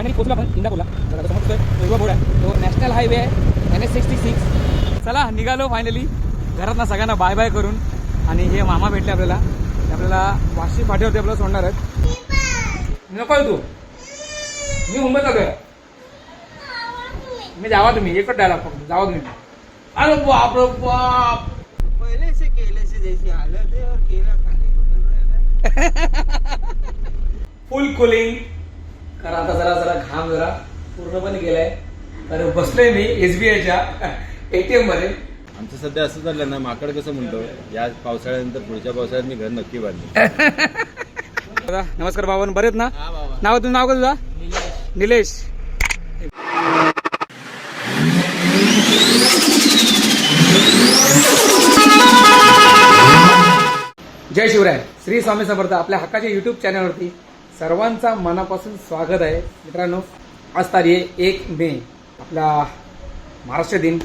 Finally पोहोचलो आपण इंदापूरला. बघा समोर तो बोर्ड आहे. तो नॅशनल हायवे आहे एन एस सिक्स्टी सिक्स चला निघालो फायनली घरात ना सगळ्यांना बाय बाय करून. आणि हे मामा भेटले आपल्याला. ते आपल्याला वाशी फाट्यावरती आपल्याला सोडणार आहेत. नको आहे तू. मी मुंबईत आलोय. मी जावा तुम्ही. एकच डायलॉग फक्त. जावा तुम्ही. अरे बाप रे बाप. पहले से केले से जैसी हालत है और केला खाने को मिल रहा है फुल कुलिंग कारण आता जरा जरा घाम जरा पूर्णपणे गेलाय. तर बसलोय मी एसबीआयच्या एटीएममध्ये आमचं सध्या असं झालं ना माकड कसं म्हणतो या पावसाळ्यानंतर पुढच्या पावसाळ्यात मी घर नक्की दादा नमस्कार बाबांनो बरेत ना? नाव तुझं नाव का तुझा निलेश. जय शिवराय. श्री स्वामी समर्थ आपल्या हक्काच्या युट्यूब चॅनलवरती सर्वांचा मनापासून स्वागत आहे. मित्रांनो आज तारीख एक मे आपला महाराष्ट्र दिन.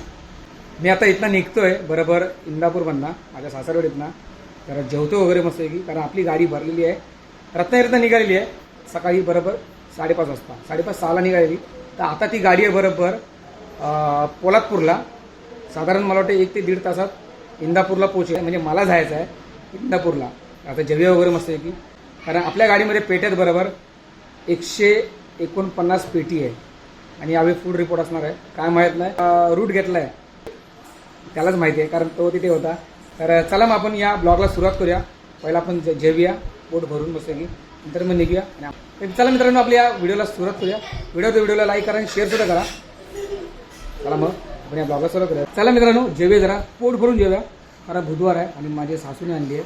मी आता इथनं निघतोय बरोबर इंदापूरमधनं माझ्या सासरवाडीतनं जरा जेवतो वगैरे मस्त की कारण आपली गाडी भरलेली आहे. रत्नागिरीतनं निघालेली आहे सकाळी बरोबर साडेपाच वाजता. साडेपाच सहाला निघालेली. तर आता ती गाडी आहे बरोबर पोलादपूरला. साधारण मला वाटतं एक ते दीड तासात इंदापूरला पोहोचेल. म्हणजे मला जायचं आहे इंदापूरला. आता जेव्हा वगैरे मस्त आहे की कारण आपल्या गाडीमध्ये पेट्यात बरोबर एकशे एकोणपन्नास पेटी आहे. आणि यावेळी फूड रिपोर्ट असणार आहे. काय माहीत नाही. रूट घेतला आहे त्यालाच माहिती आहे कारण तो तिथे होता. तर चला मग आपण या ब्लॉगला सुरुवात करूया. पहिला आपण जेवूया. पोट भरून बसू की नंतर मग निघूया. तर चला मित्रांनो आपल्या या व्हिडिओला सुरुवात करूया. व्हिडिओ तर व्हिडिओला लाईक करा आणि शेअर सुद्धा करा. चला मग आपण या ब्लॉगला सुरुवात करूया. चला मित्रांनो जेवे जरा. पोट भरून जेव्या. कारण बुधवार आहे आणि माझे सासूने आणली आहे.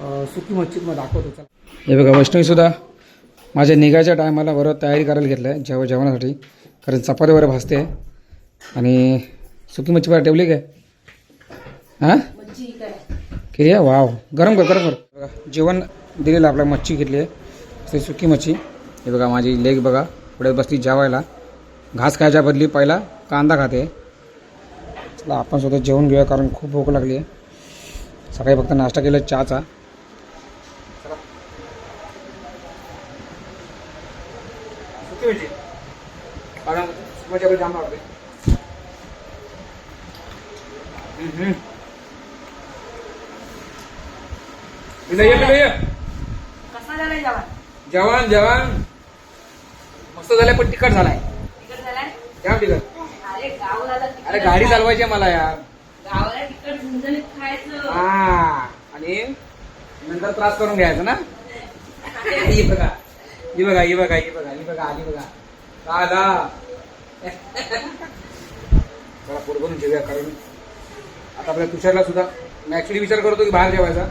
सुकी मच्छी मग दाखवतो हे बघा वैष्णवी सुद्धा माझ्या निघायच्या टायमाला बरोबर तयारी करायला घेतलं आहे जेव जेवणासाठी. कारण चपाती वगैरे भाजते. आणि सुकी मच्छी बरं ठेवली काय? हां? किती आहे? वाव. गरम कर गरम कर. बघा जेवण दिलेलं आपल्या मच्छी घेतली आहे. ते सुकी मच्छी. हे बघा माझी लेग बघा पुढे बसली जेवायला. घास खायच्या बदली पहिला कांदा खाते. चला आपण स्वतः जेवण घेऊया कारण खूप भूक लागली आहे. सकाळी फक्त नाश्ता केला चहाचा सुकी मच्छी जाम हम्म. इथं ये, इथं ये. कसा झालाय जेवण? जेवण जेवण. मस्त झालंय पण तिखट झालाय. तिकट झालाय? जाम तिखट? अरे गावाला तिखट. अरे गाडी चालवायची आहे मला यार. गावाला तिकट झुंजणीत खायचं. हा आणि नंतर त्रास करून घ्यायचा ना? ही बघा. ही बघा ही बघा ही बघा ही बघा आली बघा. दादा जरा पोट भरून जेवूया कारण आता आपल्या तुषारला सुद्धा मी ऍक्च्युली विचार करतो की बाहेर जेवायचा.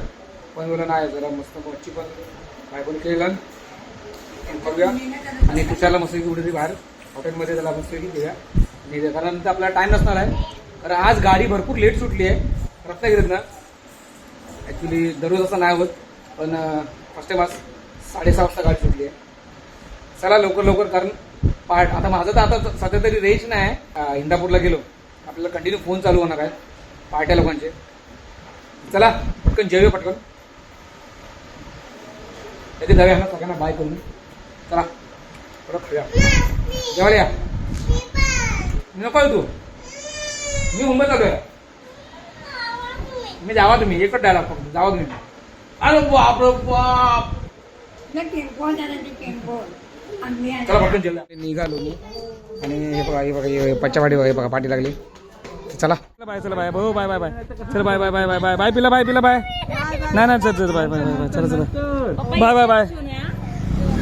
पण मला नाही जरा मस्त मच्छी पण काय पण केलं. करूया आणि तुषारला मस्त कुठेतरी बाहेर. हॉटेलमध्ये त्याला मस्त की घेऊया आणि कारण तर आपला टाइम नसणार आहे. कारण आज गाडी भरपूर लेट सुटली आहे. रत्नागिरीतनं ॲक्च्युली दररोज असं नाही होत. पण फर्स्ट टाइम आज साडेसहा वाजता गाडी सुटली आहे. चला लवकर लवकर कारण पार्ट. आता माझं तर आता सध्या तरी रेंज नाही. इंदापूरला गेलो. आपल्याला कंटिन्यू फोन चालू होणार आहे. पार्ट्या लोकांचे. चला पटकन जेवूया पटकन. येते जाऊया ना सगळ्यांना बाय करून. चला परत खाऊया. जेवायला या. नको तू. मी मुंबईत आलोय मी जावा तुम्ही. एकच डायलॉग फक्त. जावा तुम्ही. अरे बाप. रे बाप चला पटकन निघालो मी आणि हे बघा हे बघा हे पच्चावाडी बघा हे बघा पाठी लागली चला बाय चला बाय भाऊ बाय बाय बाय चल bye bye bye bye bye bye पिला बाय पिला बाय नाही नाही चल चल बाय बाय बाय बाय चला चला bye bye bye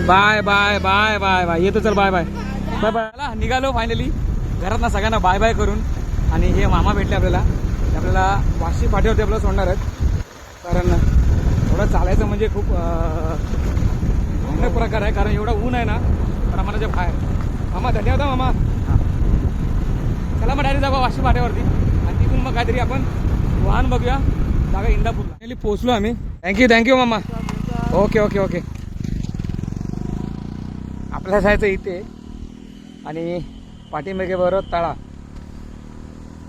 bye bye bye bye bye येतो चल बाय बाय बाय बाय चला निघालो फायनली घरात ना सगळ्यांना बाय बाय करून आणि हे मामा भेटले आपल्याला ते आपल्याला वाशी फाट्यावरती आपल्याला सोडणार आहेत कारण एवढं चालायचं म्हणजे खूप भयानक प्रकार आहे कारण एवढं ऊन आहे ना प्रमाणाच्या बाहेर. मामा धन्यवाद मामा. चला मग डायरेक्ट जाऊ वाशी फाट्यावरती. आणि तिथून मग काहीतरी आपण वाहन बघूया. जागा इंदापूरला. पोहोचलो आम्ही. थँक्यू थँक्यू मामा. ओके ओके ओके आपल्याला जायचं इथे. आणि पाठीमागे बरोबर तळा.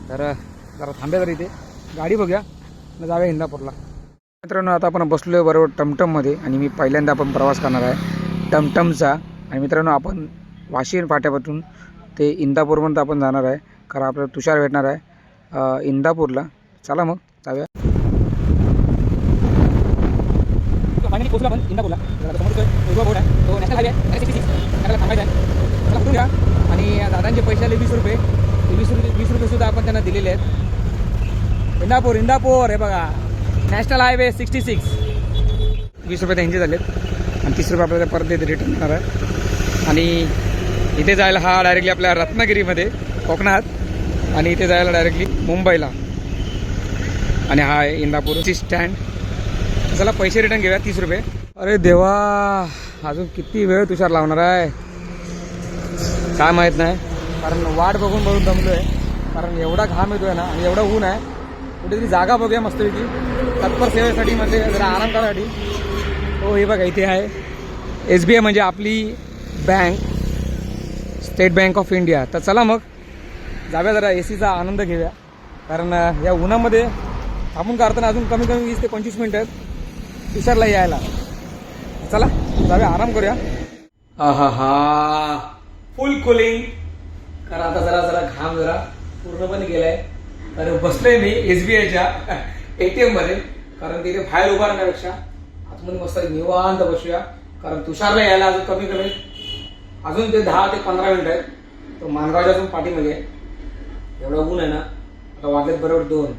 तर जरा थांब्या तर इथे. गाडी बघूया. मग जाऊया इंदापूरला. मित्रांनो आता आपण बसलो आहे बरोबर टमटममध्ये आणि मी पहिल्यांदा आपण प्रवास करणार आहे टमटमचा. आणि मित्रांनो आपण वाशिम फाट्यापासून ते इंदापूरपर्यंत आपण जाणार आहे. कारण आपल्याला तुषार भेटणार आहे इंदापूरला. चला मग जाऊया. फायनली आपण इंदापूरला. बोर्ड आहे. तो नॅशनल हायवे आहे. आहे. कुठून घ्या. आणि दादांचे पैसे आले वीस रुपये. वीस रुपये वीस रुपये सुद्धा आपण त्यांना दिलेले आहेत. इंदापूर इंदापूर हे बघा. National highway sixty six. वीस रुपये त्यांचे झालेत. आणि तीस रुपये आपल्याला परत येते रिटर्न होणार आहे. आणि इथे जायला हा डायरेक्टली आपल्या रत्नागिरीमध्ये कोकणात. आणि इथे जायला डायरेक्टली मुंबईला. आणि हा आहे इंदापूरची स्टँड चला पैसे रिटर्न घेऊया तीस रुपये. अरे देवा अजून किती वेळ तुषार लावणार आहे? काय माहीत नाही. कारण वाट बघून बघून दमलो आहे कारण एवढा घाम येतोय ना आणि एवढं ऊन आहे. कुठेतरी जागा बघूया मस्तपैकी. तत्पर सेवेसाठी म्हणजे जरा आराम करासाठी हो हे बघा इथे आहे. एस बी आय म्हणजे आपली bank State Bank of India. तर चला मग जाव्या जरा ए सीचा आनंद घेऊया. कारण या उन्हामध्ये थांबून काढताना अजून कमी कमी वीस ते पंचवीस मिनटं आहेत. तुषारला यायला. चला जाऊया आराम करूया. हा हा हा फुल कुलिंग कारण आता जरा जरा घाम जरा पूर्णपणे गेलाय. तर बसलोय मी एस बी आयच्या एटीएममध्ये कारण तिथे बाहेर उभा राहण्यापेक्षा आतमध्ये मस्त निवांत बसूया. कारण तुषारला यायला अजून कमी कमी अजून ते दहा ते पंधरा मिनिट आहेत. तो मानगावच्या अजून पाठीमध्ये आहे. एवढं ऊन आहे ना. आता वाजलेत बरोबर दोन.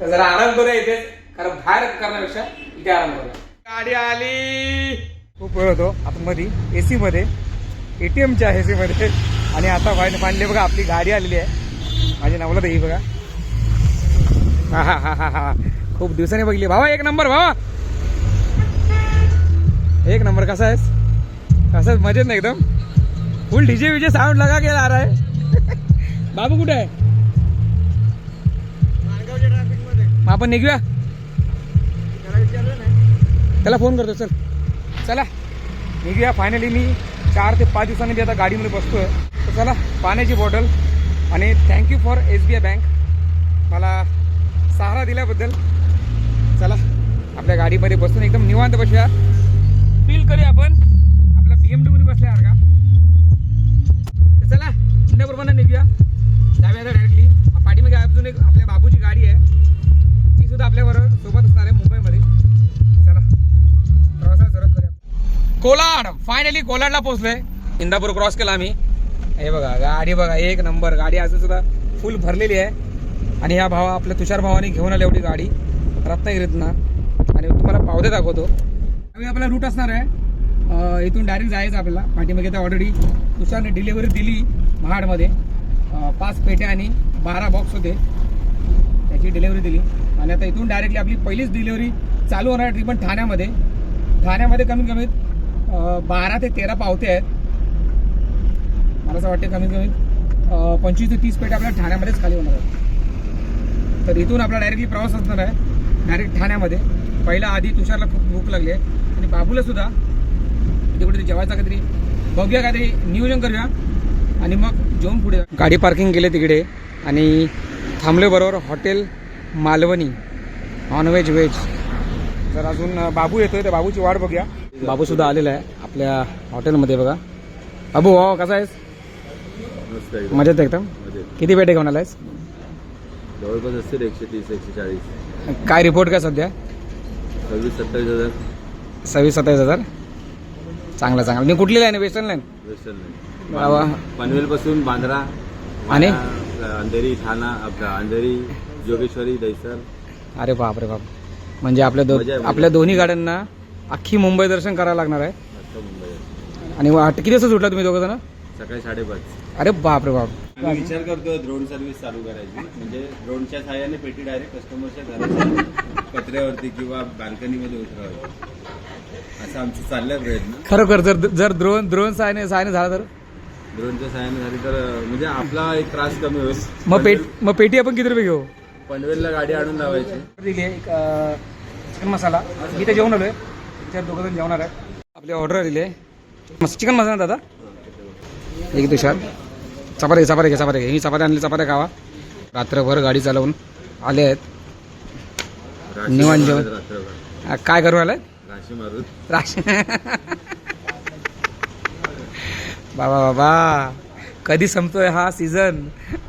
तर जरा आराम करूया इथेच. कारण बाहेर करण्यापेक्षा इथे आराम करूया. गाडी आली. खूप वेळ होतो. आतमध्ये एसी मध्ये एटीएमच्या एसी मध्ये आणि आता फायन फायनली बघा आपली गाडी आलेली आहे. माझी नवला ही बघा. हा हा हा हा हा. खूप दिवसांनी बघली भावा एक नंबर भावा. एक नंबर कसा आहेस? कसा आहेस? मजेत ना एकदम? फुल डीजे विजे साऊंड लगा के आ रहा है. बाबू कुठे आहे? मग आपण निघूया? त्याला नाही. फोन करतो चल. चला. निघूया. फायनली मी चार ते पाच दिवसांनी मी आता गाडीमध्ये बसतोय. तर चला पाण्याची बॉटल आणि thank you for S B I bank मला सहारा दिल्याबद्दल चला आपल्या गाडीमध्ये बसून एकदम निवांत बसूया. फील करूया आपण. आपल्या बी एम डब्ल्यू बसल्या का तर चला इंदापूरपर्यंत निघूया. जाऊया डायरेक्टली पाठीमागे अजून एक आपल्या बाबूची गाडी आहे. ती सुद्धा आपल्याबरोबर सोबत असणार आहे मुंबईमध्ये. चला प्रवासाला सुरुवात करूया कोलाड! फायनली कोलाडला पोहोचलोय. इंदापूर क्रॉस केला आम्ही. हे बघा गाडी बघा एक नंबर गाडी अजून सुद्धा फुल भरलेली आहे. आणि ह्या भावा आपल्या तुषार भावाने घेऊन आली एवढी गाडी. रत्नागिरीतनं. आणि तुम्हाला पावते दाखवतो. आम्ही आपला रूट असणार आहे. इथून डायरेक्ट जायचं आपल्याला. पाठीमागे तर ऑलरेडी तुषारने डिलिव्हरी दिली महाडमध्ये. पाच पेट्या आणि बारा बॉक्स होते. त्याची डिलिव्हरी दिली. आणि आता इथून डायरेक्टली आपली पहिलीच डिलिव्हरी चालू होणार आहे ती पण ठाण्यामध्ये. ठाण्यामध्ये कमीत कमी बारा ते तेरा पावते आहेत. मला असं वाटते कमीत कमी पंचवीस ते तीस पेट्या आपल्या ठाण्यामध्येच खाली होणार आहेत. तर इथून आपला डायरेक्टली प्रवास असणार आहे. डायरेक्ट ठाण्यामध्ये. पहिला आधी तुषारला खूप भूक लागली आहे. आणि बाबूला सुद्धा. तिथे कुठेतरी जेवायचं काहीतरी. बघूया काहीतरी नियोजन करूया. आणि मग जेवून पुढे. गाडी पार्किंग केली तिकडे. आणि थांबले बरोबर हॉटेल मालवणी. नॉनव्हेज व्हेज जर अजून बाबू येतोय. तर बाबूची वाट बघूया. बाबू सुद्धा आलेला आहे आपल्या हॉटेलमध्ये बघा. बाबू हो कसा आहेस? मजेत एकदम. किती पेटे घेऊन आलायस? जवळपास असतील एकशे तीस एकशे चाळीस. काय रिपोर्ट काय सध्या? सव्वीस सत्तावीस हजार. सव्वीस सत्तावीस हजार? चांगला चांगला. मी कुठली लाईन वेस्टर्न लाईन वेस्टर्न वा वा. पनवेल पासून बांद्रा आणि? अंधेरी ठाणा आपलं अंधेरी जोगेश्वरी दहिसर. अरे बाप रे बाप. म्हणजे आपल्या दो मजा आहे, मजा. आपल्या दोन्ही गाड्यांना अख्खी मुंबई दर्शन करायला लागणार आहे. आता मुंबई आणि वा- किती वाजता सुटला तुम्ही दोघं जण? सकाळी साडेपाच. अरे बाप रे बाप. आम्ही विचार करतो ड्रोन सर्व्हिस चालू करायची. म्हणजे ड्रोनच्या सहाय्याने पेटी डायरेक्ट कस्टमरच्या घराच्या पत्र्यावरती किंवा बाल्कनीमध्ये उतरवायची. असं आमचं चाललंय प्रयत्न. खरोखर जर जर द्रोण द्रोण सहायने सहायने झाला तर? ड्रोनच्या सहाय्याने झाली तर अं, म्हणजे आपला एक त्रास कमी होईल. मग पेट मग पेटी आपण किती रुपये घेऊ? पनवेलला गाडी आणून लावायची. दिली आहे. एक अं, चिकन मसाला. मी इथे जेवण आलोय. त्याच्यात दोघं जण जेवणार आहे आपली ऑर्डर दिली आहे. चिकन मसाला दादा? एक तुषार. चपाती चपाती घ्या चपाती घ्या ही चपाती आणली चपात्या खावा. रात्रभर गाडी चालवून आले आहेत. जेवण. आ, काय करू आलाय राशी बाबा बाबा. कधी संपतोय हा सीझन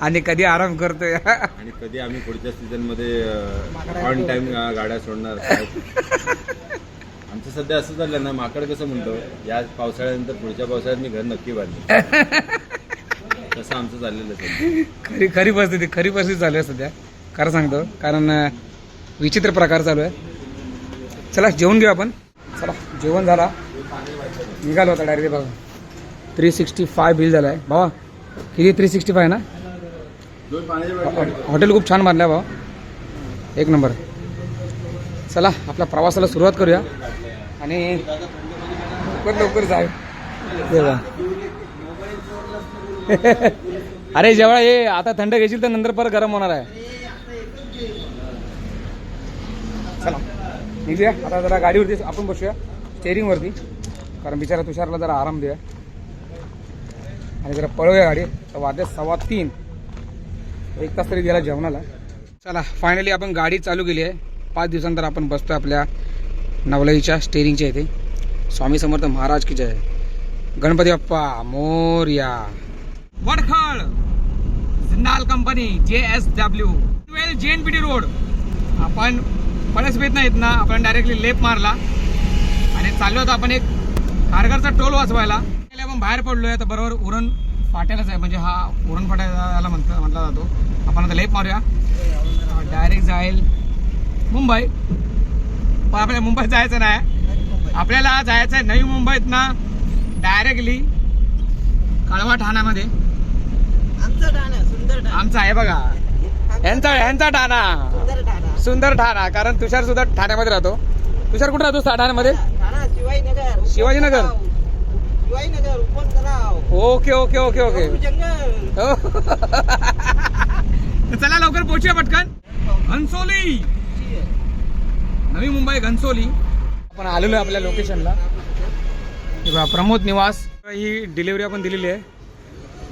आणि कधी आराम करतोय? आणि कधी आम्ही पुढच्या सीझनमध्ये ऑन टाइम गाड्या सोडणार आमचं सध्या असं झालं ना माकड कसं म्हणतो या पावसाळ्यानंतर पुढच्या पावसाळ्यात मी घर नक्की बांधेन. तसं आमचं चाललेलं आहे खरी खरी परिस्थिती खरी परिस्थिती चालू आहे सध्या. खरं सांगतो कारण अं, विचित्र प्रकार चालू आहे. चला जेवण घेऊ आपण. चला जेवण झाला. निघालो होता डायरेक्ट बघा थ्री सिक्स्टी फाय बिल झालं आहे भावा किती थ्री सिक्स्टी फाय ना? दोन पाण्याचे हॉ- हॉटेल खूप छान बांधलं आहे भावा. एक नंबर. चला आपल्या प्रवासाला सुरुवात करूया. आणि लवकर लवकर जाय देवा. अरे जेव्हा हे आता थंड घेशील तर नंतर परत गरम होणार आहे. चला निघूया. आता जरा गाडीवरती आपण बसूया. स्टेअरिंगवरती कारण बिचारा तुषारला जरा आराम देऊया आणि जरा पळवूया गाडी. तर वाजले सव्वा तीन. एक तास तरी गेला जेवणाला. चला फायनली आपण गाडी चालू केली आहे. पाच दिवसानंतर आपण बसतो आपल्या नवलईच्या स्टेरिंगच्या इथे. स्वामी समर्थ महाराज की जय. Ganpati Bappa Morya. Vadkhal Jindal company J S W twelve J N P T road. आपण पळसबेत नाहीत ना आपण डायरेक्टली लेप मारला. आणि चाललो होतो आपण एक खारघरचा टोल वाचवायला. आपण बाहेर पडलोय तर बरोबर उरण फाट्यालाच आहे. म्हणजे हा उरण फाट्याला म्हणता म्हटला जातो. आपण आता लेप मारूया. डायरेक्ट जाईल मुंबई. पण आपल्याला मुंबईत जायचं नाही. आपल्याला जायचं आहे नवी मुंबईत ना डायरेक्टली कळवा ठाण्यामध्ये. आमचं आहे बघा. यांचा यांचा ठाणा सुंदर ठाणा कारण तुषार सुद्धा ठाण्यामध्ये राहतो. तुषार कुठे राहतो? ठाण्यामध्ये? Thana Shivajinagar okay okay okay okay. हो. चला लवकर पोहोचूया पटकन. घनसोली. नवी मुंबई घनसोली. आपण आलेलो आहे आपल्या लोकेशनला प्रमोद निवास. ही डिलिव्हरी आपण दिलेली आहे.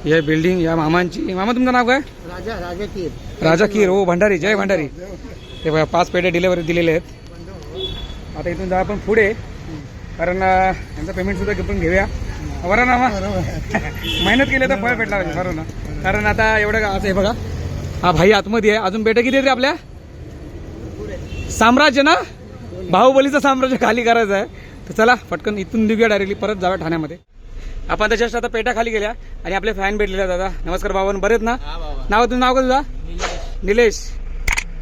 या बिल्डिंग या मामांची मामा तुमचं नाव काय? राजा राजा कीर राजा कीर हो भंडारी जय भंडारी. हे बघा पाच पेटे डिलिव्हरी दिलेले आहेत. आता इथून जा आपण पुढे. कारण यांचं पेमेंट सुद्धा घेऊन घेऊया. बरं ना मेहनत केली तर फळ भेटला पाहिजे बरोबर ना? कारण आता एवढं आज हे बघा. हा भाई आतमध्ये आहे. अजून पेटे किती आहेत आपल्या? साम्राज्य ना? बाहुबलीचं साम्राज्य खाली करायचं आहे. तर चला पटकन इथून निघूया डायरेक्टली परत जाऊया ठाण्यामध्ये. आपण त्याच्या आता पेट्या खाली गेल्या आणि आपले फॅन भेटलेले दादा नमस्कार बाबा बरेच ना? नाव तुझं नाव का तुझा? निलेश.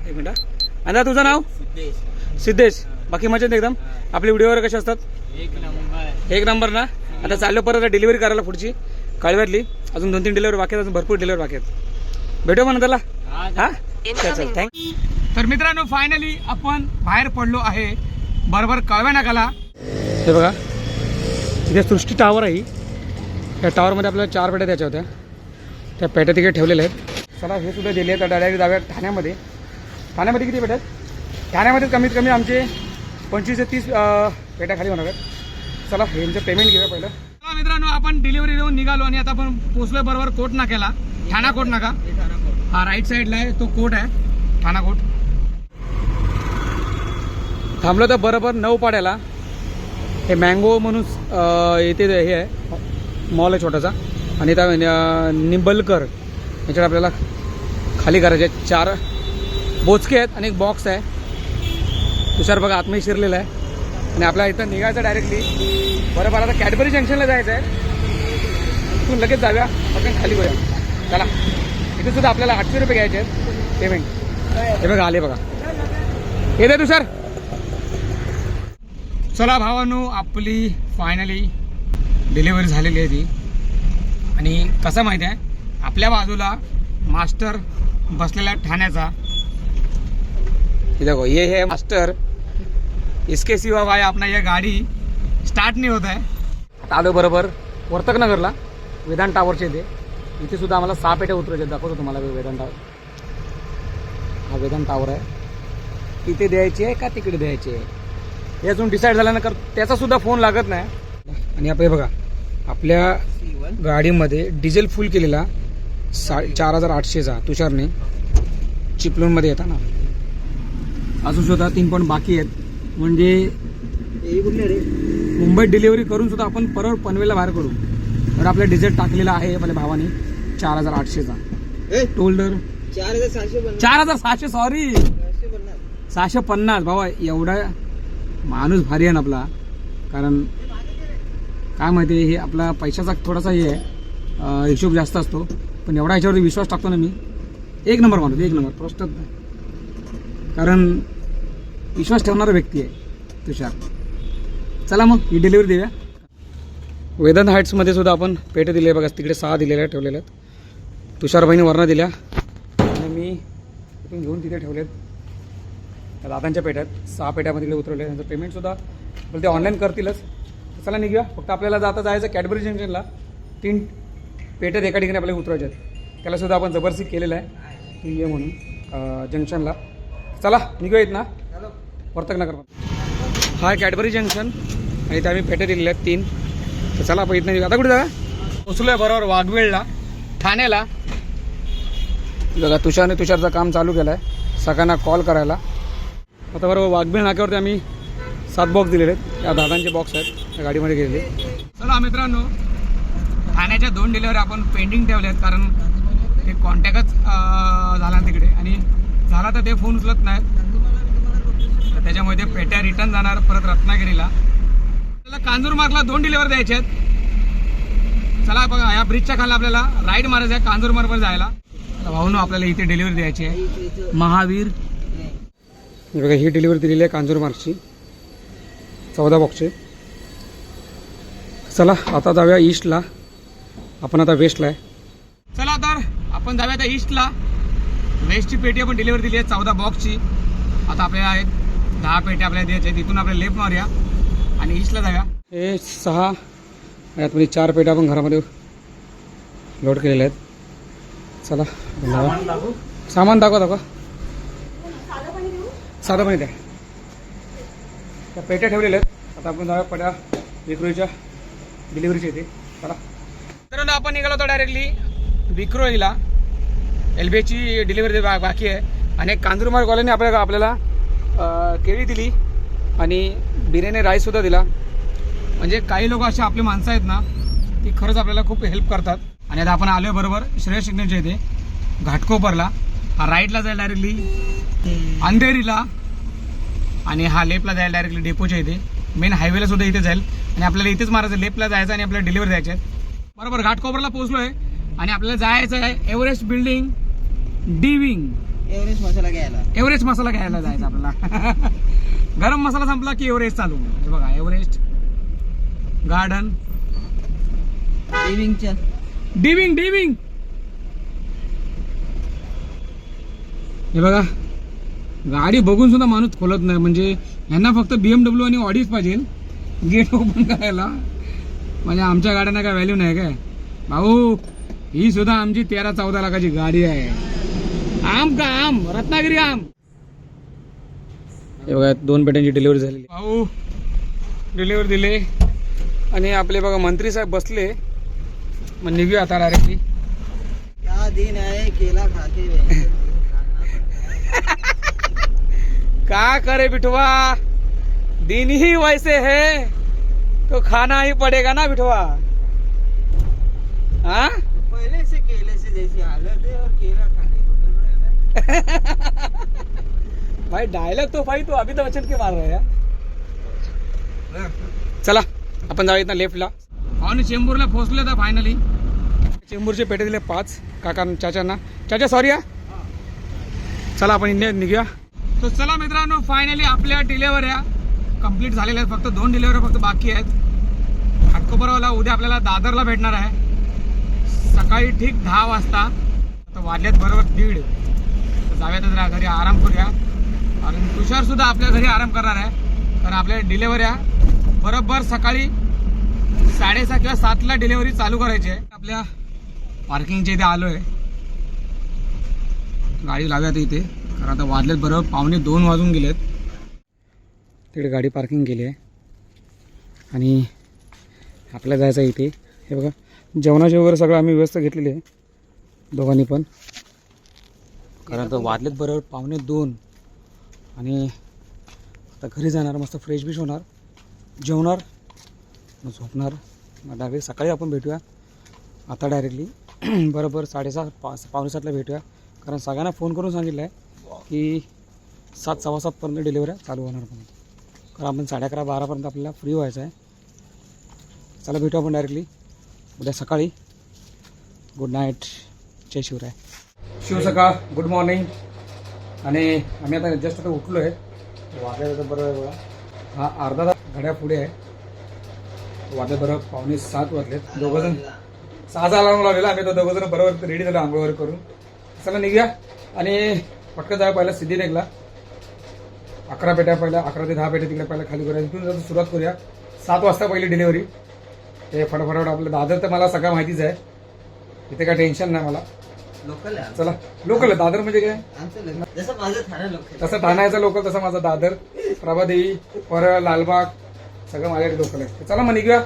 एक मिनिट आणि दादा तुझं नाव? सिद्धेश. सिद्धेश. बाकी मजेत एकदम? आपले व्हिडिओ वगैरे कसे असतात? एक नंबर एक नंबर ना? आता चाललो परत डिलिव्हरी करायला पुढची. कळव्यातली. अजून दोन तीन डिलिव्हरी बाकी आहेत अजून भरपूर डिलिव्हरी बाकी आहेत. भेटू म्हणा त्याला हा चल थँक तर मित्रांनो फायनली आपण बाहेर पडलो आहे. बरोबर कळव्या नाकाला हे बघा. इथे सृष्टी टावर आहे या त्या टावरमध्ये आपल्याला चार पेट्या द्यायच्या होत्या. त्या पेट्या तिकडे ठेवलेल्या आहेत. चला हे सुद्धा दिले तर डायरेक्ट जाव्या ठाण्यामध्ये. ठाण्यामध्ये किती पेट्या आहेत? ठाण्यामध्ये कमीत कमी आमचे पंचवीस ते तीस पेट्या खाली होणार आहेत. चला यांचं पेमेंट घेऊया पहिलं. चला मित्रांनो आपण डिलिव्हरी देऊन निघालो आणि आता आपण पोचलोय बरोबर कोट नाक्याला ठाणा कोट नाका हा राईट साईडला आहे. तो कोट आहे. ठाणा कोट. थांबलो तर बरोबर नऊ पाड्याला. हे मँगो म्हणून येते हे आहे. मॉल आहे छोटासा. आणि त्या निंबलकर याच्यात आपल्याला खाली करायचे आहेत. चार बोचके आहेत आणि एक बॉक्स आहे. तुषार बघा आतमध्ये शिरलेला आहे. आणि आपल्या इथं निघायचं डायरेक्टली बरं बरं आता कॅडबरी जंक्शनला जायचं आहे. तिथून लगेच जाऊया. आपण खाली करूया चला. इथे सुद्धा आपल्याला आठशे रुपये घ्यायचे आहेत. पेमेंट हे बघा आले बघा. येते तुषार. चला भावानो आपली फायनली डिलिव्हरी झालेली आहे ती. आणि कसं माहिती आहे? आपल्या बाजूला मास्टर बसलेला ठाण्याचा. ये देखो ये है मास्टर इसके सिवा भाई आपला या गाडी स्टार्ट नाही होत आहे. आलो बरोबर वर्तक नगरला वेदांत टावरचे ते इथे. सुद्धा आम्हाला सहा पेट्या उतरायचे दाखवतो तुम्हाला वेदांत टावर हा वेदांत टावर आहे. इथे द्यायची आहे का तिकडे द्यायची आहे? हे अजून डिसाईड झाल्यानंतर त्याचा सुद्धा फोन लागत नाही. आणि आपण हे बघा आपल्या गाडीमध्ये डिझेल फुल केलेला सा चार हजार आठशेचा तुषारने चिपलूनमध्ये येताना. अजून सुद्धा तीन पॉईंट बाकी आहेत. म्हणजे मुंबईत डिलिव्हरी करून सुद्धा आपण परत पनवेलला बाहेर करू तर आपलं डिझेल टाकलेलं आहे आपल्या भावाने चार हजार आठशेचा. टोल्डर चार हजार सहाशे चार हजार सहाशे सॉरी सहाशे पन्नास. भावा एवढा माणूस भारी आहे ना आपला. कारण काय माहिती आहे, हे आपला पैशाचा थोडासा हे आहे हिशोब जास्त असतो. पण एवढा ह्याच्यावरती विश्वास टाकतो ना मी एक नंबर माणूस एक नंबर प्रश्नच नाही. कारण विश्वास ठेवणारा व्यक्ती आहे तुषार. चला मग ही डिलिव्हरी देऊया. वेदांत हाईट्समध्ये सुद्धा आपण पेटे दिले बघा तिकडे सहा दिलेल्या ठेवलेल्या आहेत. तुषारबाईने वर्ण दिल्या. आणि मी इथून घेऊन तिथे ठेवले आहेत दादांच्या पेट्यात सहा पेट्यामध्ये तिकडे उतरवले त्यांचं पेमेंटसुद्धा आपलं ते ऑनलाईन करतीलच. चला निघूया. फक्त आपल्याला जाता जायचं कॅडबरी जंक्शनला तीन पेट्यात एका ठिकाणी आपल्याला उतरायचे आहेत त्याला सुद्धा आपण जबरदस्ती केलेलं आहे. तू ये म्हणून जंक्शनला चला निघूया येत ना वर्तक नगर हा कॅडबरी जंक्शन आणि इथे आम्ही पेट्या दिलेल्या आहेत तीन. तर चला आपण इथं आता कुठे जागा? पोचलो आहे बरोबर वाघवेळला ठाण्याला. बघा तुषारने तुषारचं काम चालू केलं आहे सगळ्यांना कॉल करायला. आता बरोबर वाघबेळ नाक्यावरती आम्ही सात बॉक्स दिलेले आहेत. या दादांचे बॉक्स आहेत. गाडीमध्ये गेलेले. चला मित्रांनो ठाण्याच्या दोन डिलिव्हरी आपण पेंडिंग ठेवले आहेत कारण ते कॉन्टॅक्टच झाला तिकडे. आणि झाला तर ते फोन उचलत नाहीत. तर त्याच्यामुळे ते पेट्या रिटर्न जाणार परत रत्नागिरीला. त्याला कांजूरमार्गला दोन डिलिव्हरी द्यायचे आहेत. चला बघा या ब्रिजच्या खाली आपल्याला राईड मारायचं आहे कांजूरमार्गवर जायला. भाऊनो आपल्याला इथे डिलिव्हरी द्यायची आहे. महावीर. बघा ही डिलिव्हरी दिलेली आहे कांजूरमार्गची चौदा बॉक्सचे चला आता जाऊया ईस्टला आपण आता वेस्टला आहे. चला तर आपण जाऊया आता ईस्टला वेस्टची पेटी आपण डिलिव्हरी दिली आहे चौदा बॉक्सची आता आपल्याला आहेत दहा पेटी आपल्याला द्यायच्या आहेत. तिथून आपल्याला लेफ्ट मारूया. आणि ईस्टला जाऊया. हे सहा. यातमध्ये चार पेट्या आपण घरामध्ये लोड केलेल्या आहेत. चला सामान दाखवा दाखवा. साधं पाणी द्या. त्या पेट्या ठेवलेल्या आहेत. आता आपण जाऊया पड्या विक्रोळीच्या डिलिव्हरीची इथे चला. तर आपण निघालो होतो डायरेक्टली विक्रोळीला एल बीची डिलिव्हरी बा बाकी आहे. आणि एक कॉलनी आपल्याला आपल्याला केळी दिली आणि बिर्याणी राईससुद्धा दिला. म्हणजे काही लोक असे आपली माणसं आहेत ना ती खरंच आपल्याला खूप हेल्प करतात. आणि आता आपण आलोय बरोबर श्रेय शिग्नेच्या इथे घाटकोपरला. हा राईटला जाईल डायरेक्टली अंधेरीला. आणि हा लेफ्टला जाईल डायरेक्टली डेपोच्या इथे. मेन हायवेला सुद्धा इथे जाईल. आणि आपल्याला इथेच मारायचं लेफ्टला जायचं आणि आपल्याला डिलिव्हरी द्यायचे आहेत. बरोबर घाटकोपरला पोहोचलोय आणि आपल्याला जायचं आहे Everest building D wing. Everest masala घ्यायला. एव्हरेस्ट मसाला घ्यायला जायचं आपल्याला. गरम मसाला संपला की एव्हरेस्ट चालू. हे बघा एव्हरेस्ट गार्डन. डिविंग डिविंग हे बघा गाडी बघून सुद्धा माणूस खोलत नाही. म्हणजे यांना फक्त बीएमडब्ल्यू आणि ऑडीच पाहिजे. गेट ओपन करायला. म्हणजे आमच्या गाड्यांना काय व्हॅल्यू नाही काय? भाऊ ही सुद्धा आमची तेरा चौदा लाखाची गाडी आहे. आम का आम? रत्नागिरी आम. हे बघा दोन पेट्यांची डिलिव्हरी झालेली. भाऊ डिलिव्हरी दिले. आणि आपले बघा मंत्री साहेब बसले. मग निघूया आता डायरेक्टली दिन आहे केला खाते वे. का करे बिठवा? दिन ही वैसे है तो खाना ही पड़ेगा ना बिठवा। हाँ? पहले से केले से जैसी हालत है और केला खाने को है। भाई डायलॉग तो भाई तो अभी तो वचन के मार रहे हैं चला आपण जाऊया इथं लेफ्टला आणि चेंबूरला पोहोचले तर फायनली चेंबूरचे पेटे दिले पाच काका चाचांना। चाचा सॉरी हा? चला आपण इंडिया निघूया। तो चला मित्रांनो फायनली आपल्या डिलेवऱ्या कंप्लीट झालेल्या आहेत. फक्त दोन डिलेवरी फक्त बाकी आहेत. घाटकोपरवाला उद्या आपल्याला दादरला भेटणार आहे. सकाळी ठीक दहा वाजता. तर वाजल्यात बरोबर दीड. तर जाऊया तर घरी आराम करूया. कारण तुषारसुद्धा आपल्या घरी आराम करणार आहे. कारण आपल्या डिलेवऱ्या बरोबर सकाळी साडेसहा किंवा सातला डिलेवरी चालू करायची आहे. आपल्या पार्किंगच्या इथे आलो आहे गाडी लावूयात इथे. कारण आता वाजलेत बरोबर पावणे दोन वाजून गेलेत. तिकडे गाडी पार्किंग केली आहे. आणि आपल्याला जायचं आहे इथे. हे बघा जेवणाचे वगैरे सगळं आम्ही व्यवस्था घेतलेली आहे. दोघांनी पण. कारण आता वाजलेत बरोबर पावणे दोन. आणि आता घरी जाणार मस्त फ्रेश बिश होणार. जेवणार मग झोपणार. मग डायरेक्ट सकाळी आपण भेटूया. आता डायरेक्टली बरोबर साडेसात पा पावणेसातला भेटूया. कारण सगळ्यांना फोन करून सांगितलं आहे की सात सव्वा सातपर्यंत डिलिव्हऱ्या चालू होणार पण कारण आपण साडे अकरा बारापर्यंत आपल्याला फ्री व्हायचं आहे. चला भेटू आपण डायरेक्टली उद्या सकाळी. गुड नाईट जय शिवराय. शिव सकाळ. गुड मॉर्निंग आणि आम्ही आता जस्ट आता उठलो आहे वाजल्याचं बरं आहे बघा. हा अर्धा तास घड्या पुढे आहे. वाजले बरं पावणे सात वाजलेत. दोघंजण सहा सहा लावून लावलेला. आम्ही तो दोघंजण बरोबर रेडी झालो आंघोळ करून. चला निघूया. आणि पटकन जाऊया पहिला सिद्धिनेकला अकरा पेट्या पहिल्या अकरा ते दहा पेट्या तिकडे पहिल्या खाली करूया. इथून जर सुरुवात करूया सात वाजता पहिली डिलिव्हरी. ते फटाफट आपलं दादर तर मला सगळं माहितीच आहे. इथे काय टेन्शन नाही मला. लोकल आहे चला लोकल दादर म्हणजे काय? आमचं लग्न जसं माझं ठाणे लोकल तसं ठाण्याचा लोकल तसं माझा दादर प्रभादेवी परळ लालबाग सगळं माझ्याकडे लोकल आहे. चला मग निघूया.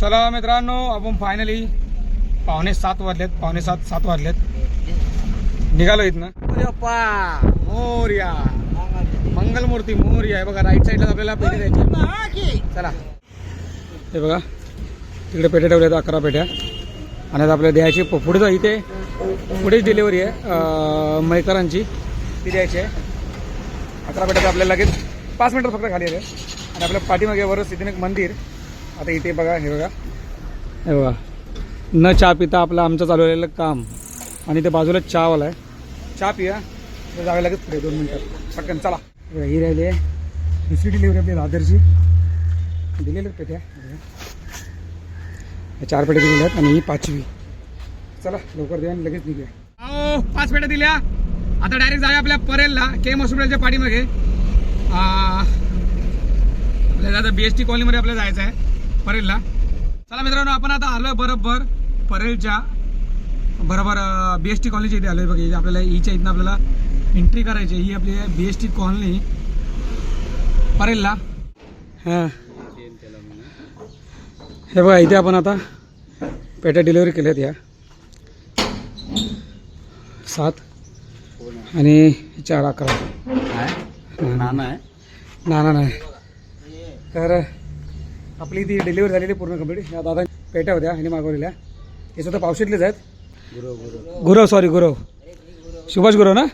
चला मित्रांनो आपण फायनली पावणे सात वाजलेत पावणे सात सात वाजलेत. निघालो इथनं. मोर्या! मंगलमूर्ती मोर्या आहे. बघा राईट साईडला आपल्याला पेटे द्यायची. चला. हे बघा तिकडे पेट्या ठेवल्या आहेत अकरा पेट्या. आणि आता आपल्याला द्यायची प- पुढे जा इथे पुढेच डिलिव्हरी आहे अं, मयकरांची. ती द्यायची आहे. अकरा पेट्यात आपल्याला लगेच पाच मिनटं फक्त खाली आहे आणि आपल्या पाठीमागे वरच तिथे एक मंदिर. आता इथे बघा हे बघा. हे बघा. न चहा पिता आपलं आमचं चालवलेलं काम. आणि ते बाजूला चहावाला आहे. चहा पिया. जावे लागेल पुढे दोन मिनटं. पटकन चला. ही राहिली आहे. दुसरी डिलिव्हरी आपली दादरची. दिलेलं पेट्या. या चार पेट्या दिलेल्या आहेत आणि ही पाचवी. चला लवकर द्या आणि लगेच निघूया. हो, पाच पेट्या दिल्या. आता डायरेक्ट जाऊया आपल्या परेलला के एम हॉस्पिटलच्या पाठीमागे. आपल्याला आता बी एस टी कॉलनीमध्ये आपल्याला जायचं आहे परेलला. चला मित्रांनो आपण आता आलोय बरोबर परेलच्या. बरोबर बी एस टी कॉलनीच्या इथे आलोय बघा इथे आपल्याला e ईच्या इथनं आपल्याला एंट्री करायची आहे. ही आपली बी एस टी कॉलनी परेलला. हां. हे बघा इथे आपण आता पेट्या डिलिव्हरी केल्यात या. सात. आणि चार अकरा. नाना आहे? ना ना नाही. तर आपली ती डिलिव्हरी झालेली पूर्ण कंप्लीट या दादा पेट्या होत्या आणि मागवलेल्या. हे सुद्धा पावशीतलेच आहेत. गुरु गुरु गुरव सॉरी गुरव. सुभाष गुरव ना?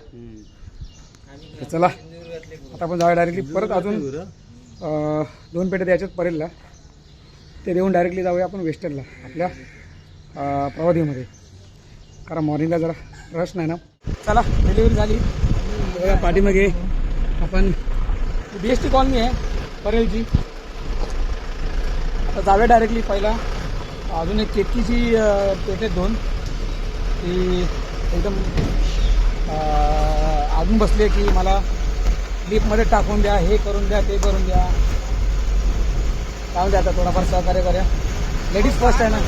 तर चला आता आपण जाऊया डायरेक्टली परत अजून दोन पेट्या द्यायच्यात परेलला ते देऊन डायरेक्टली जाऊया आपण वेस्टर्नला आपल्या प्रवादीमध्ये. कारण मॉर्निंगला जरा रश नाही ना. चला डिलिव्हरी झाली. पाठीमागे आपण बी एस टी कॉलनी आहे परेलची. आता जाऊया डायरेक्टली पहिला. अजून एक केतकीची अं, पेट आहेत दोन. ती एकदम अजून बसले की मला लिपमध्ये टाकून द्या हे करून द्या ते करून द्या. काय द्या आता थोडाफार सहकार्य करूया लेडीज फर्स्ट आहे ना?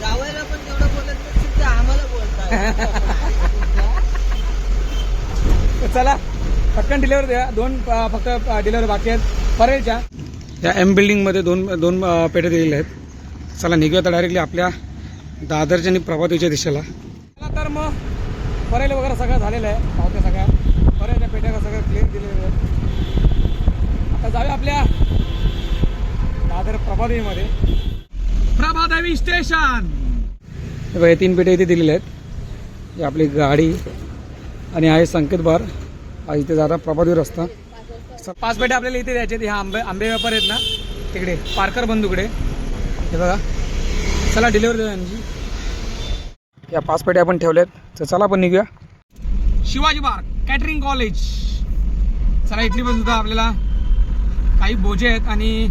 जावायला पण तेवढं बोलत नसेल ते आम्हाला बोलतात तर चला पटकन डिलिव्हरी द्या. दोन फक्त डिलिव्हरी बाकी आहेत. परेलच्या. या एम बिल्डिंगमध्ये दोन दोन अं, पेट्या दिलेल्या आहेत. चला निघूया तर डायरेक्टली आपल्या दादरच्या आणि प्रभातीच्या दिशेला. तर मग परेल वगैरे सगळं झालेलं आहे पावत्या सगळ्या परेलच्या पेट्या सगळं क्लिअर दिलेलं आहे आता जाऊया आपल्या दादर प्रभादेवीमध्ये. प्रभादेवी स्टेशन! हे बघा, हे तीन पेट्या इथे दिलेल्या आहेत. आपली गाडी आणि आहे संकेत बार. हा इथे जाता प्रभादेवी रस्ता. सर पाच पेट्या आपल्याला इथे द्यायचे ह्या आंबे आंबे व्यापार आहेत ना? तिकडे पारकर बंधूकडे. हे बघा. चला डिलिव्हरी देऊ यांची. या पाच पेट्या आपण ठेवल्यात तर चला आपण निघूया. शिवाजी पार्क कॅटरिंग कॉलेज चला इथली पण सुद्धा आपल्याला काही बोजे आहेत आणि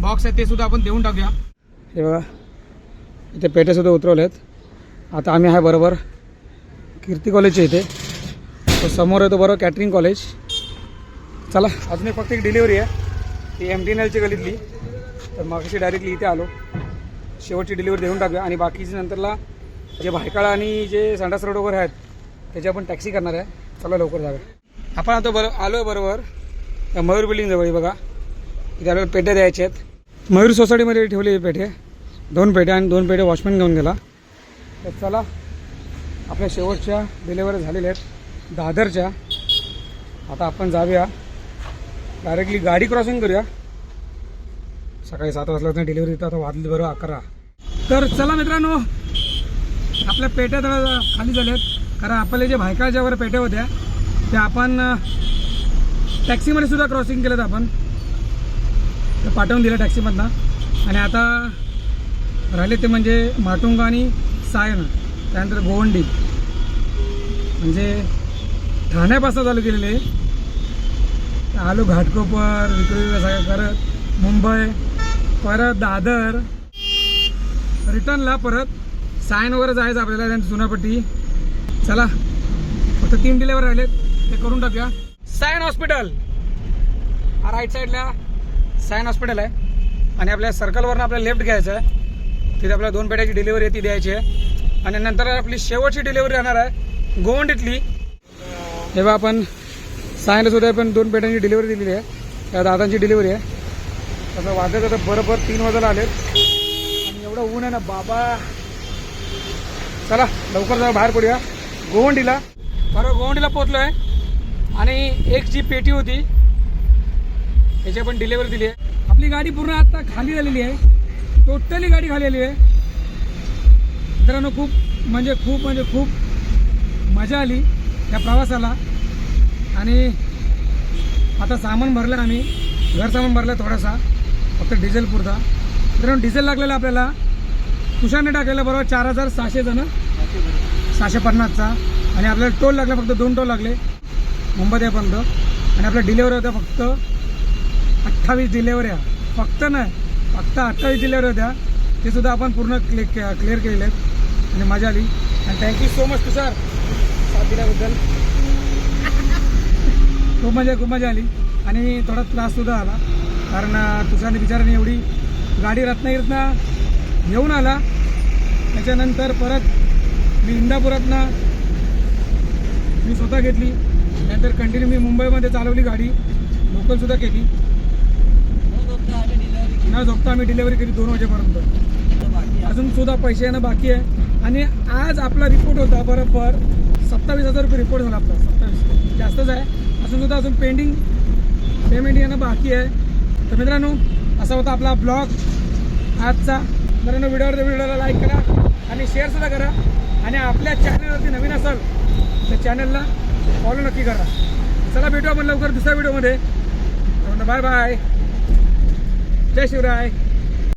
बॉक्स आहेत ते सुद्धा आपण देऊन टाकूया. हे बघा इथे पेट्या सुद्धा उतरवल्यात आता आम्ही आहे बरोबर कीर्ती कॉलेजच्या इथे. तो समोर आहे तो बरोबर कॅटरिंग कॉलेज चला. अजून एक फक्त एक डिलिव्हरी आहे. ती एम टी एन एलची गलीतली तर मागाशी डायरेक्टली इथे आलो. शेवटची डिलिव्हरी देऊन टाकूया. आणि बाकीची नंतरला जे भायकाळा आणि जे संडास रोड वगैरे आहेत त्याची आपण टॅक्सी करणार आहे. चला लवकर जाऊया. आपण आता बरो आलो आहे बरोबर. या मयूर बिल्डिंगजवळ आहे बघा. इथे आपल्याला पेट्या द्यायच्या आहेत. मयूर सोसायटीमध्ये ठेवले पेठे. दोन पेट्या आणि दोन पेट्या वॉचमॅन घेऊन गेला. तर चला आपल्या शेवटच्या डिलेवरी झालेल्या आहेत. दादरच्या. आता आपण जाऊया. डायरेक्टली गाडी क्रॉसिंग करूया. सकाळी सात वाजता डिलिव्हरी देतात आता वाजली बरोबर अकरा. तर चला मित्रांनो आपल्या पेट्या थोड्या खाली झाल्यात. कारण आपल्या जे भायकाच्या वर पेट्या होत्या त्या आपण टॅक्सीमध्ये सुद्धा क्रॉसिंग केलं आपण. पाठवून दिलं टॅक्सीमधनं. आणि आता राहिले ते म्हणजे माटुंगा आणि सायन त्यानंतर गोवंडी. म्हणजे ठाण्यापासून चालू केलेले. आलो घाटकोपर विक्री सगळं करत मुंबई परत दादर. रिटर्नला परत सायनवर जायचं आपल्याला त्यांची जुनापट्टी. चला फक्त तीन डिलेवर राहिलेत. ते करून टाकूया. सायन हॉस्पिटल. हा राईट साईडला सायन हॉस्पिटल आहे. आणि आपल्या सर्कलवरनं आपल्याला लेफ्ट घ्यायचं आहे. तिथे आपल्याला दोन पेट्याची डिलिव्हरी आहे ती द्यायची आहे. आणि नंतर आपली शेवटची डिलिव्हरी राहणार आहे गोवंडीतली तेव्हा आपण सायनला सुद्धा पण दोन पेट्यांची डिलिव्हरी दिलेली आहे. त्या दादांची डिलिव्हरी आहे. तसं वाजत आता बरोबर तीन वाजायला आले आणि एवढं ऊन आहे ना बाबा. चला लवकर जाऊ बाहेर पडूया. गोवंडीला बरोबर गोवंडीला पोहोचलो आहे आणि एक जी पेटी होती त्याची पण डिलेवरी दिली आहे. आपली गाडी पूर्ण आता खाली झालेली आहे. टोटली गाडी खाली आली आहे. मित्रांनो खूप म्हणजे खूप म्हणजे खूप मजा आली या प्रवासाला. आणि आता सामान भरलं आम्ही. घर सामान भरलं थोडासा. फक्त डिझेल पुरता. मित्रांनो डिझेल लागलेलं आपल्याला. तुषारने टाकलेला बरोबर चार हजार सहाशे जण. सहाशे पन्नासचा. आणि आपल्याला टोल लागला फक्त दोन टोल लागले. मुंबईपर्यंत आणि आपल्या डिलेवरी होत्या फक्त अठ्ठावीस डिलेवऱ्या फक्त नाही फक्त अठ्ठावीस डिलेवरी होत्या. ते सुद्धा आपण पूर्ण क्लिक क्लिअर केलेले आहेत. आणि मजा आली. आणि थँक्यू सो मच तुषार. साथ दिल्याबद्दल खूप मजा खूप मजा आली. आणि थोडा त्राससुद्धा आला. कारण अं, तुषारने बिचाराने एवढी गाडी रत्नागिरीतनं घेऊन आला. त्याच्यानंतर परत मी इंदापुरातनं मी स्वतः घेतली. नंतर कंटिन्यू मी मुंबईमध्ये चालवली गाडी. लोकलसुद्धा केली. न झोपता आम्ही डिलेवरी केली दोन वाजेपर्यंत. अजून सुद्धा पैसे येणं बाकी आहे. आणि आज आपला रिपोर्ट होता बरोबर सत्तावीस हजार रुपये रिपोर्ट झाला आपला सत्तावीस. जास्तच आहे. अजून सुद्धा अजून पेंडिंग पेमेंट येणं बाकी आहे. तर मित्रांनो असा होता आपला ब्लॉग आजचा. मित्रांनो व्हिडिओवर व्हिडिओला लाईक करा आणि शेअरसुद्धा करा. आणि आपल्या चॅनलवरती नवीन असाल तर चॅनलला फॉलो नक्की करा. चला भेटू आपण लवकर दुसऱ्या व्हिडिओमध्ये बाय बाय जय शिवराय.